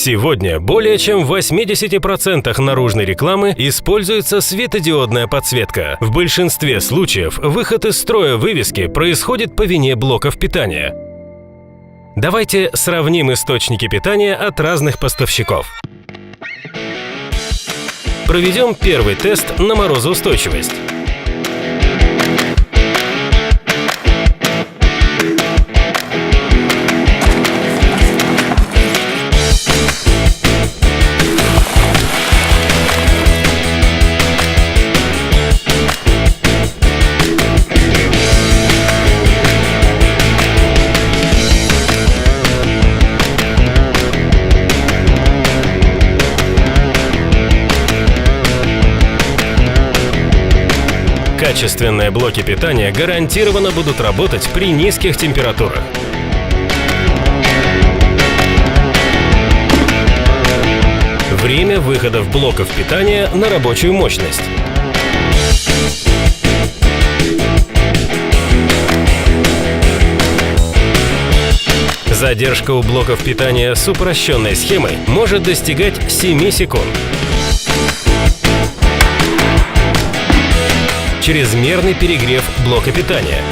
Сегодня более чем в 80% наружной рекламы используется светодиодная подсветка. В большинстве случаев выход из строя вывески происходит по вине блоков питания. Давайте сравним источники питания от разных поставщиков. Проведем первый тест на морозоустойчивость. Качественные блоки питания гарантированно будут работать при низких температурах. Время выходов блоков питания на рабочую мощность. Задержка у блоков питания с упрощенной схемой может достигать 7 секунд. Чрезмерный перегрев блока питания.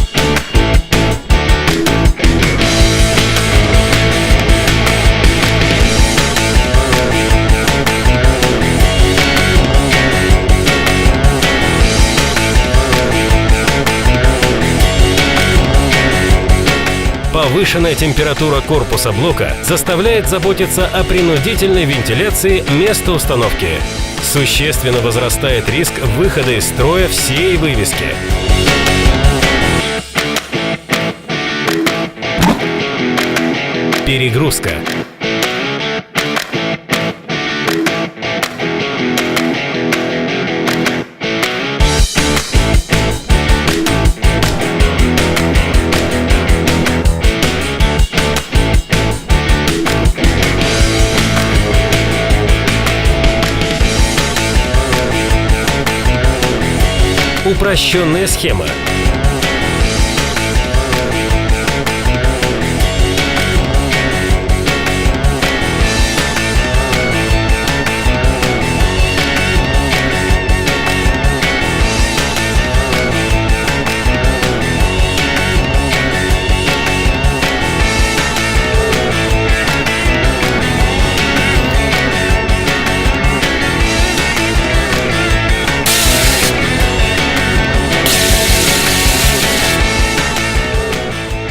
Повышенная температура корпуса блока заставляет заботиться о принудительной вентиляции места установки. Существенно возрастает риск выхода из строя всей вывески. Перегрузка. Упрощенная схема.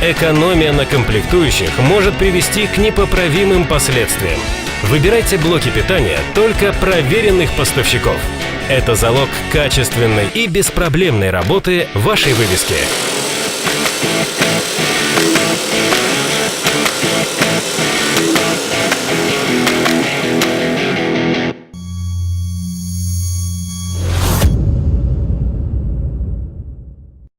Экономия на комплектующих может привести к непоправимым последствиям. Выбирайте блоки питания только проверенных поставщиков. Это залог качественной и беспроблемной работы вашей вывески.